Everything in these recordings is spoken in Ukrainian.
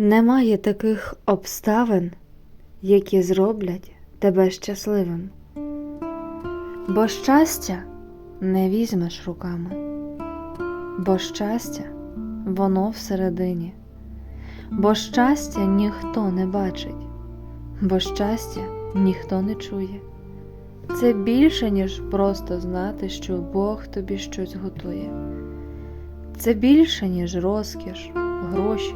Немає таких обставин, які зроблять тебе щасливим. Бо щастя не візьмеш руками, бо щастя воно всередині, бо щастя ніхто не бачить, бо щастя ніхто не чує. Це більше, ніж просто знати, що Бог тобі щось готує. Це більше, ніж розкіш, гроші,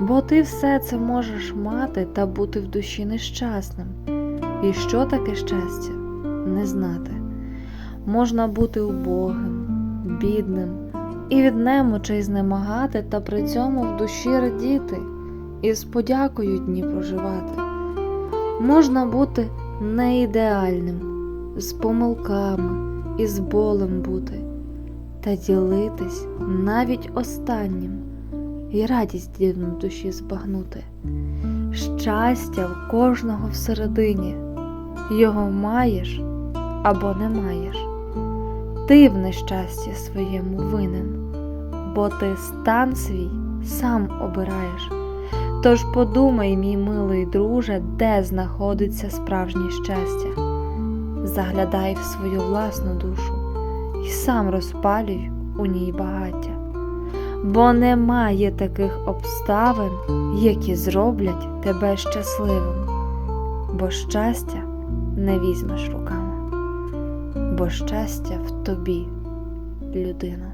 бо ти все це можеш мати та бути в душі нещасним. І що таке щастя? Не знати. Можна бути убогим, бідним і від немочей знемагати, та при цьому в душі радіти і з подякою дні проживати. Можна бути не ідеальним, з помилками і з болем бути, та ділитись навіть останнім і радість дивну душі збагнути. Щастя в кожного всередині, його маєш або не маєш. Ти в нещасті своєму винен, бо ти стан свій сам обираєш. Тож подумай, мій милий друже, де знаходиться справжнє щастя. Заглядай в свою власну душу і сам розпалюй у ній багаття. Бо немає таких обставин, які зроблять тебе щасливим, бо щастя не візьмеш руками, бо щастя в тобі, людина.